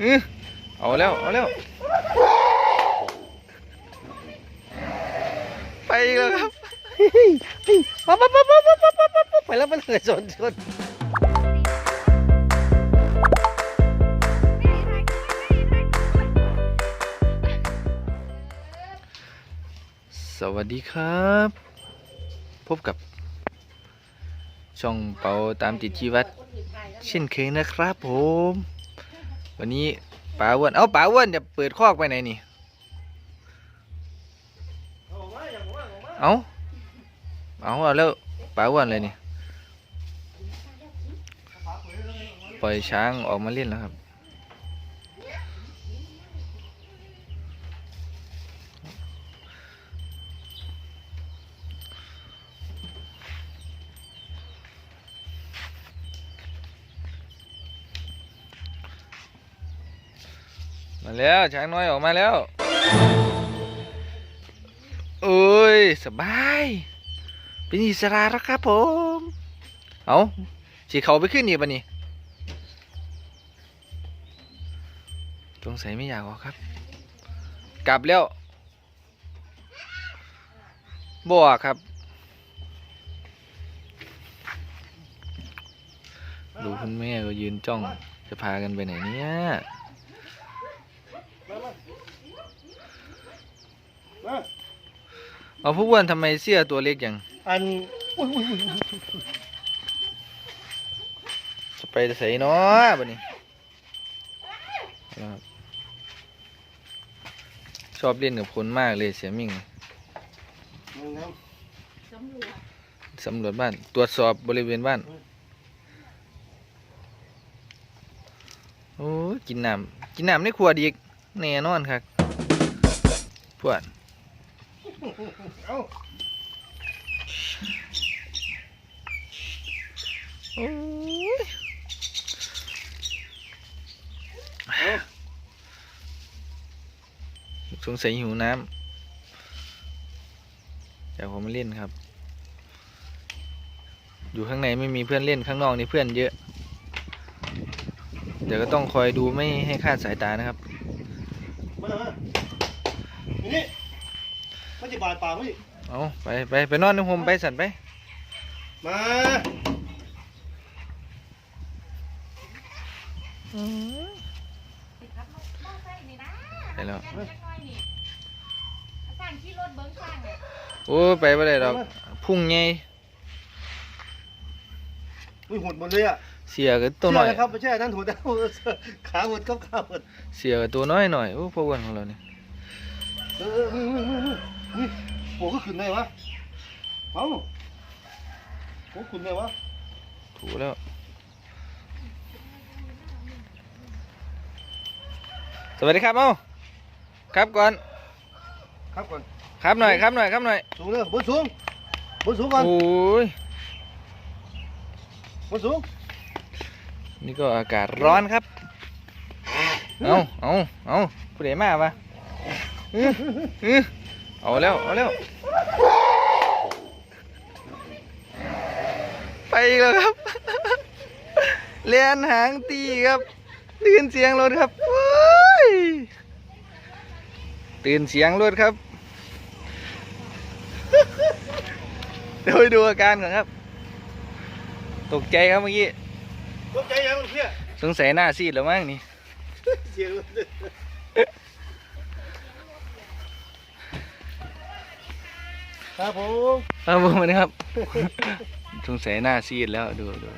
เอออาแล้ว เอาแล้ว ไปแล้วครับปั๊บปปั๊บปั๊บปั๊บปั๊บปไปแล้วไปเลยชนชนสวัสดีครับ พบกับ ช่องเปาตามจิตชีวัตเช่นเคยนะครับผม วันนี้ป๋าอ้วนเอ้าป๋าอ้วนจะเปิดคอกไปไหนนี่ เอาเอาเอาแล้วป๋าอ้วนเลยนี่ ปล่อยช้างออกมาเล่นแล้วครับ มาแล้วช้างน้อยออกมาแล้วโอ้ยสบาย เป็นอิสระแล้วครับผม เอาสีเขาไปขึ้นนี่ปะนี่สงสัยไม่อยากออกครับ กลับแล้วบออกครับ ดูคุณแม่ก็ยืนจ้องจะพากันไปไหนเนี่ย เอาผู้อ้วนทำไมเสื้อตัวเล็กอย่างอันอุ้ยอุ้ยอุ้ยอุ้ยจะไปใส่เนาะบัดนี้ครับชอบเล่นกับคนมากเลยเสียมิ่งสำรวจบ้าน ตรวจสอบบริเวณบ้าน โอ้ยกินน้ำกินน้ำในขวดอีกแน่นอนครับ พวด เอ้าโอ้ยสงสัยหิวน้ำเดี๋ยวผมมาเล่นครับ อยู่ข้างในไม่มีเพื่อนเล่นข้างนอกนี่เพื่อนเยอะ เดี๋ยวก็ต้องคอยดูไม่ให้คาดสายตานะครับ มามานี่ จะบาดปากไม่เอาไปไปไปนอนในโฮมไปสันไป มาไปแล้วสร้างที่รถเบิ้งสร้างอะโอ้ไปไม่ได้ดอกพุ่งไงอุ้ยหดหมดเลยอะเสียกับตัวน้อยเชื่นะครับไม่ใช่นั่นหัวแต่ขาหดกับขาหดเสียกับตัวน้อยหน่อยโอ้พวกอ้วนของเราเนี่ยเออเออนี่นี่นี่นี่โอ้ก็ขึ้นได้วะเอ้าโอ้ขึ้นได้วะถูกแล้วสวัสดีครับเอ้าครับก่อนครับก่อนครับหน่อยครับหน่อยครับหน่อยสูงเลยบนสูงบนสูงก่อนโอ้ยบนสูงนี่ก็อากาศร้อนครับเอาเอาเอาผู้ใดมาปะอื้ออื้อ เอาแล้ว เอาแล้ว ไปอีกแล้วครับ เลียนหางตีครับ ตื่นเสียงรถครับเว้ยตื่นเสียงรถครับ เดี๋ยวไปดูอาการก่อนครับ ตกใจครับเมื่อกี้ ตกใจยังเพี่ยสงสัยหน้าซีดแล้วมั้งนี่เสียงเล ครับผมครับผมนะครับสงสัยหน้าซีดแล้วดูดู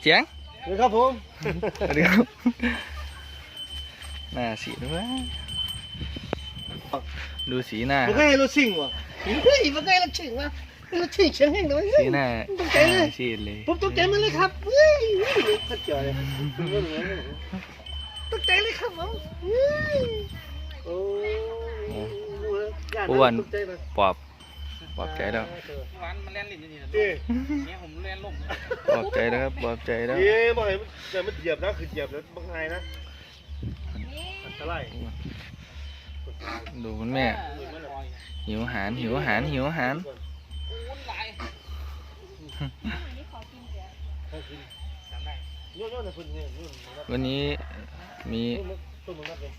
เสียงเดี๋ยวครับผมสวัสดีครับหน้าซีดด้วยดูสีหน้ามันก็ให้รถซิ่งว่ะเฮ้ยมันก็ให้รถซิ่งว่ะให้รถซิ่งเสียงแห้งเลยสีหน้าตกใจเลยหน้าซีดเลยผมตกใจมันเลยครับเฮ้ยขัดจอเลยตกใจเลยครับผมเฮ้ยโอ้ย อ้วนตกใจเลยปอบปอบใจแล้ววันมันเล่นลิ้นอยู่นี่นะเอ๊ะเนี่ยผมเล่นลมปอบใจแล้วครับปอบใจแล้วเอ๊ะบ่อยมันแต่มันเหยียบนะคือเหยียบแล้วบางไงนะนี่อันตรายดูคุณแม่ หิวอาหารหิวอาหารหิวอาหารนี่ขอกินเดี๋ยวจำได้โยนโยนในพื้นเนี่ยโยนนะครับวันนี้มีต้นมันนัดเลย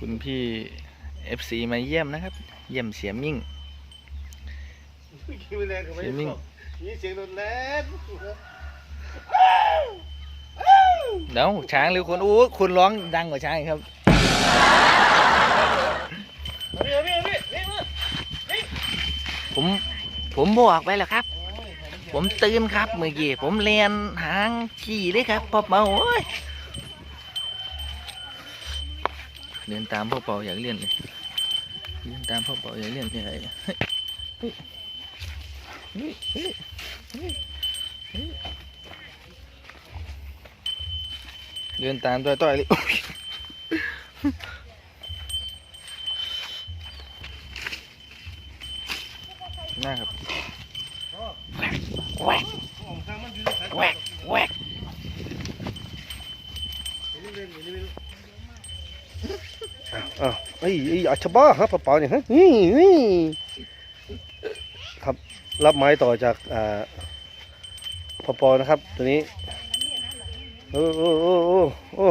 คุณพี่ FC มาเยี่ยมนะครับ เยี่ยมเสียมิ่ง คิดไม่แรงกับไม่เสียมิ่งมีเสียงโดนแรงเดี๋ยวช้างหรือคนอู้คุณร้องดังกว่าช้างอีกครับพี่พี่พี่พี่มือผมผมบอกไปแล้วครับ ผมตื่นครับเมื่อกี้ผมเรียนหางขี่เลยครับพ่อเปาโอ้ย เรียนตามพ่อเปาอยากเรียนเลยเรียนตามพ่อเปาอยากเรียนเลยเฮ้ยเฮ้ยเฮ้ยเฮ้ยเฮ้ยเดินตามต่อยเลยโอ้ยน่าครับแหวกแหวกแหวกแหวก อ้าวไอ้ไอ้อาชบ้าฮะปะเป๋าเนี่ยฮะนี่นี่ครับรับไม้ต่อจากอ่าพอปอนะครับ ตัวนี้โอ้โอ้โอ้โอ้โอ้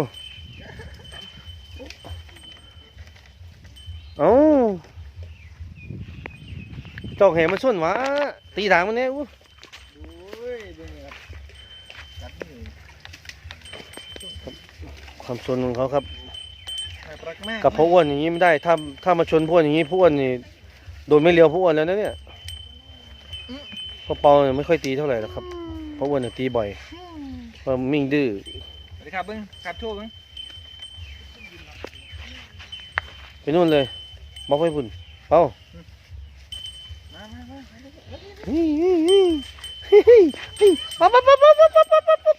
เอ้าจอกแหมันส่วนวะตีด่างมันเนี่ยอู้ความส่วนของเขาครับ กับพวกอ้วนอย่างนี้ไม่ได้ ถ้าถ้ามาชนพวกอย่างนี้พวกอ้วนนี่โดนไม่เลี้ยวพวกอ้วนแล้วนะเนี่ยพวกเปาเนี่ยไม่ค่อยตีเท่าไหร่หรอกครับพวกอ้วนเนี่ยตีบ่อยเพราะมิ่งดื้อสวัสดีครับเบิ้งครับทั่วเบิ้งไปนู่นเลยบอกให้พุ่นเปา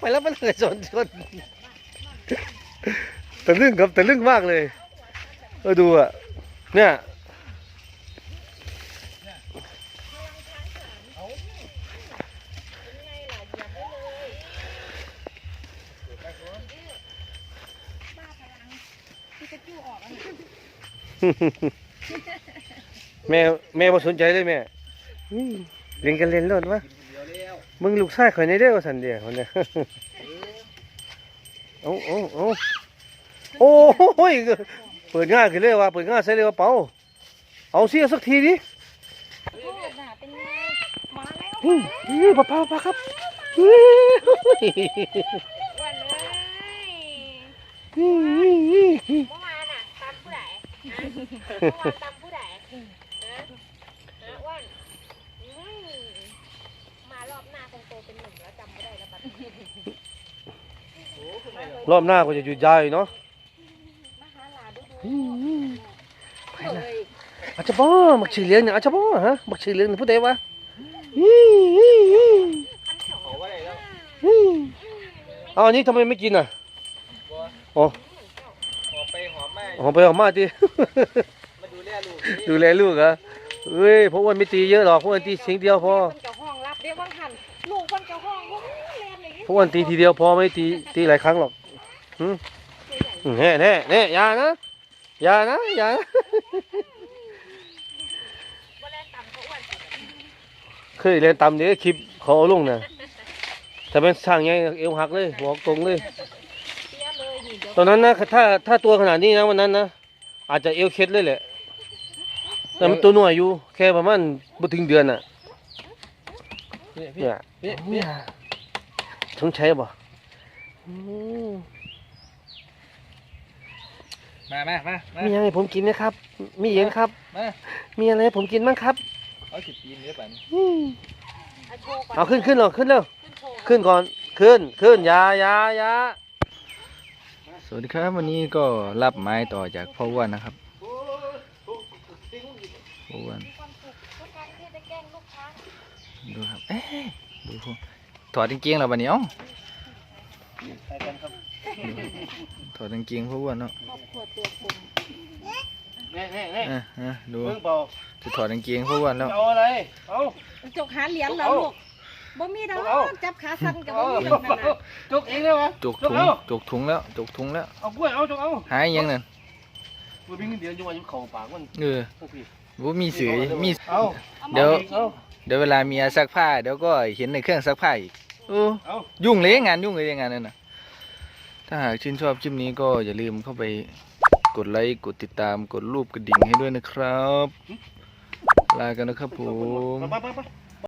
ไปแล้วไปเลยชนชน แต่ลึ่งครับแต่ลึ่งมากเลยเออดูอะเนี่ยแม่แม่บ่สนใจเลยแม่เล่นกันเล่นรถวะมึงลูกชายข่อยในเด้อว่าสันเดียวคนเนี้ยเอาเอาเอา โอ้โหเปิดง่ายขึ้นเลยว่าเปิดง่ายใช่เลยว่าเป๋าเอาเสียสักทีดินี่ปลาปลาปลาครับรอบหน้าก็จะหยุดยาวเนาะ จจะบ้ามักชื่อเลี้ยงเนี่ยอาจจะบ้าฮะมักชื่อเลี้ยงเนี่ยผู้ใดวะเอาอันนี้ทำไมไม่กินอะบัวอ๋อหอมไปหอมมาหอมไปหอมมาดิมาดูแลลูกดูแลลูกเหรอเฮ้ยพราะอ้วนไม่ตีเยอะหรอกพราะอ้วนตีสียงเดียวพอคนเจ้าห้องรับเรียกวันลูกอ้วนตีทีเดียวพอไม่ตีตีหลายครั้งหรอกแน่แน่แน่ยานะยานะยานะ บ่แลต่ำเขาอ้วนสุด เคยเล่นตำเดี๋ยวคลิปเขาเอาลงนะแต่เป็นช่างไงเอวหักเลยบอกตรงเลยเตี้ยเลยนี่เดี๋ยวตอนนั้นนะถ้าถ้าตัวขนาดนี้นะวันนั้นนะอาจจะเอวเคล็ดเลยแหละแต่มันตัวหน่วยอยู่ แค่ประมาณบ่ถึงเดือนอะพี่พี่เนี่ยพี่เนี่ยชงใช้บ่อืมมามามามามีอะไรให้ผมกินไหมครับ มีเย็นครับ มามีอะไรให้ผมกินบ้างครับ เอาสิบปีนเนื้อปันอืมเอาโชว์ก่อนเอาขึ้นขึ้นหรอขึ้นเร็วขึ้นโชว์ขึ้นก่อนขึ้นขึ้นอยาอยาอยาสวัสดีครับวันนี้ก็รับไม้ต่อจากพ่ออ้วนนะครับพ่ออ้วนมีความสุขทุกครั้งที่ได้แกล้งลูกค้าดูครับเอ๊ะดูพวกถอดกางเกงแล้วบัดนี้เอ้าถอดกางเกงพ่ออ้วนเนาะ ครอบครัวตัวคุมแน่แน่แน่อะอะดูเบิ่งเปล่าจะถอดกางเกงพ่ออ้วนแล้ว เอาอะไรเอา จกหาเหรียญเหรอเอาลูกบ่มีดอกเอา จับขาสั่นกับเอาบ่มีดอกนั่นน่ะจกเองได้ไหมจกถุงเอาจกถุงแล้วจกถุงแล้ว เอากล้วยเอาจกเอาหายยังนั่นมันมีเงินเดือนอยู่ว่าอยู่เข่าปากมันเออพวกพี่ว่ามีเสือมี เอาเดี๋ยว เอาเดี๋ยวเวลาเมียซักผ้าเดี๋ยวก็เห็นในเครื่องซักผ้าอีกโโอ้เอายุ่งเลยงานยุ่งเลยงานนั่นน่ะถ้าหากชื่นชอบคลิปนี้ก็อย่าลืมเข้าไป กดไลค์กดติดตามกดรูปกระดิ่งให้ด้วยนะครับ ลากันนะครับผม ไปไปไป